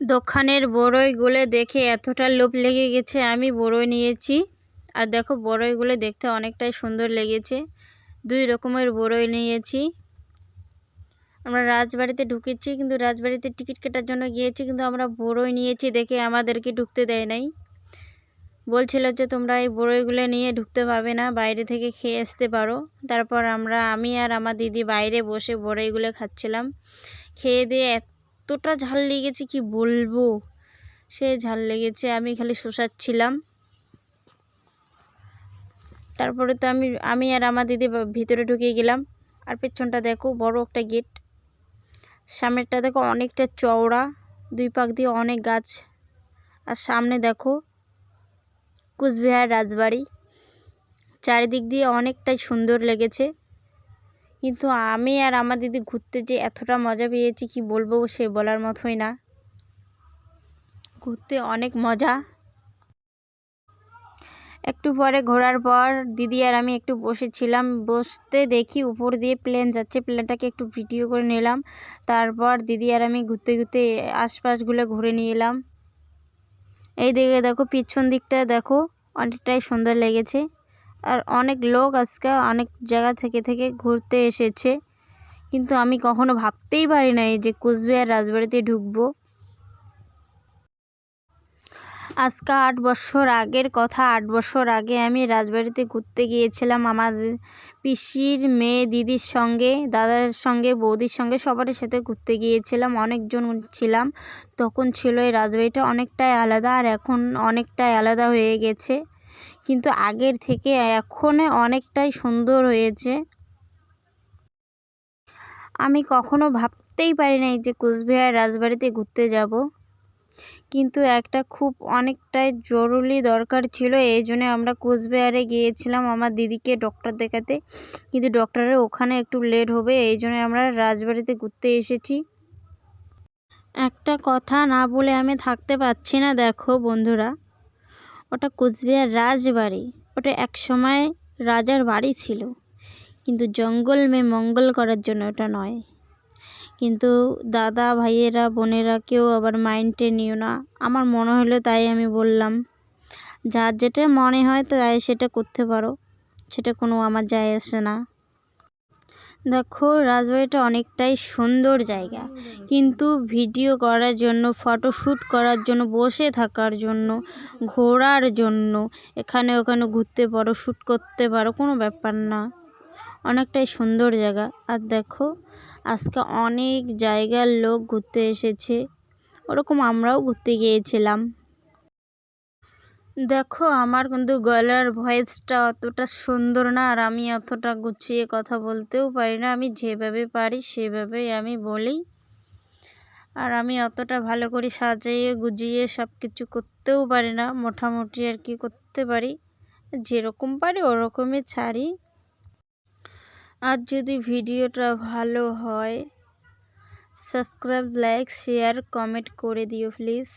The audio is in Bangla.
দোকানের বড়ইগুলো দেখে এতটা লোভ লেগে গেছে, আমি বড়ই নিয়েছি। আর দেখো, বড়ইগুলো দেখতে অনেকটাই সুন্দর লেগেছে। দুই রকমের বড়ই নিয়েছি। আমরা রাজবাড়িতে ঢুকেছি, কিন্তু রাজবাড়িতে টিকিট কাটার জন্য গিয়েছি, কিন্তু আমরা বড়ই নিয়েছি দেখে আমাদেরকে ঢুকতে দেয় নাই। বলছিল যে, তোমরা এই বড়ইগুলো নিয়ে ঢুকতে পাবে না, বাইরে থেকে খেয়ে আসতে পারো। তারপর আমরা, আমি আর আমার দিদি বাইরে বসে বড়ইগুলো খাচ্ছিলাম। খেয়ে দিয়ে এতটা ঝাল লেগেছে, কি বলব? সে ঝাল লেগেছে, আমি খালি শোষাচ্ছিলাম। তারপরে তো আমি আমি আর আমার দিদি ভিতরে ঢুকে গেলাম। আর পেছনটা দেখো, বড় একটা গেট। সামনেরটা দেখো, অনেকটা চওড়া, দুই পাক দিয়ে অনেক গাছ। আর সামনে দেখো, কুচবিহার রাজবাড়ি। চারিদিক দিয়ে অনেকটাই সুন্দর লেগেছে। কিন্তু আমি আর আমার দিদি ঘুরতে যে এতটা মজা পেয়েছি, কি বলব সে বলার মতোই না। ঘুরতে অনেক মজা। একটু পরে ঘোরার পর দিদি আর আমি একটু বসেছিলাম। বসতে দেখি উপর দিয়ে প্লেন যাচ্ছে। প্লেনটাকে একটু ভিডিও করে নিলাম। তারপর দিদি আর আমি ঘুরতে ঘুরতে আশপাশগুলো ঘুরে নিয়ে এলাম। এই দিকে দেখো, পিছন দিকটা দেখো, অনেকটাই সুন্দর লেগেছে। আর অনেক লোক আজকে অনেক জায়গা থেকে থেকে ঘুরতে এসেছে। কিন্তু আমি কখনো ভাবতেই পারি নাই যে কুচবিহার রাজবাড়িতে ঢুকবো। আজকে আট বছর আগের কথা, আট বছর আগে আমি রাজবাড়িতে ঘুরতে গিয়েছিলাম। আমার পিসির মেয়ে দিদির সঙ্গে, দাদার সঙ্গে, বৌদির সঙ্গে সবার সাথে ঘুরতে গিয়েছিলাম। অনেকজন ছিলাম। তখন ছিল এই রাজবাড়িটা অনেকটাই আলাদা আর এখন অনেকটাই আলাদা হয়ে গেছে। কিন্তু আগের থেকে এখন অনেকটাই সুন্দর হয়েছে। আমি কখনো ভাবতেই পারি নাই যে কোচবিহার রাজবাড়িতে ঘুরতে যাব। কিন্তু একটা খুব অনেকটাই জরুরি দরকার ছিল, এই জন্য আমরা কোচবিহারে গিয়েছিলাম আমার দিদিকে ডক্টর দেখাতে। কিন্তু ডক্টরের ওখানে একটু লেট হবে, এই জন্য আমরা রাজবাড়িতে ঘুরতে এসেছি। একটা কথা না বলে আমি থাকতে পারছি না, দেখো বন্ধুরা। ওটা কোচবিহার রাজবাড়ি। ওটা এক সময় রাজার বাড়ি ছিল। কিন্তু জঙ্গল মেয়ে মঙ্গল করার জন্য ওটা নয়। কিন্তু দাদা, ভাইয়েরা, বোনেরা কেউ আবার মাইন্ডে নিও না। আমার মনে হলো তাই আমি বললাম, যার যেটা মনে হয় তাই সেটা করতে পারো। সেটা কোনো আমার যায় আসে না। দেখো, রাজবাড়িটা অনেকটাই সুন্দর জায়গা। কিন্তু ভিডিও করার জন্য ফটোশ্যুট করার জন্য, বসে থাকার জন্য, ঘোরার জন্য, এখানে ওখানে ঘুরতে পারো শ্যুট করতে পারো, কোনো ব্যাপার না। অনেকটাই সুন্দর জায়গা। আর দেখো, আজকে অনেক জায়গার লোক ঘুরতে এসেছে। ওরকম আমরাও ঘুরতে গিয়েছিলাম। দেখো, আমার কিন্তু গলার ভয়েসটা অতটা সুন্দর না আর আমি অতটা গুছিয়ে কথা বলতেও পারি না। আমি যেভাবে পারি সেভাবেই আমি বলি। আর আমি অতটা ভালো করে সাজিয়ে গুজিয়ে সব কিছু করতেও পারি না। মোটামুটি আর কি করতে পারি। যেরকম পারি ওরকমই ছাড়ি। আর যদি ভিডিওটা ভালো হয় সাবস্ক্রাইব লাইক শেয়ার কমেন্ট করে দিও প্লিজ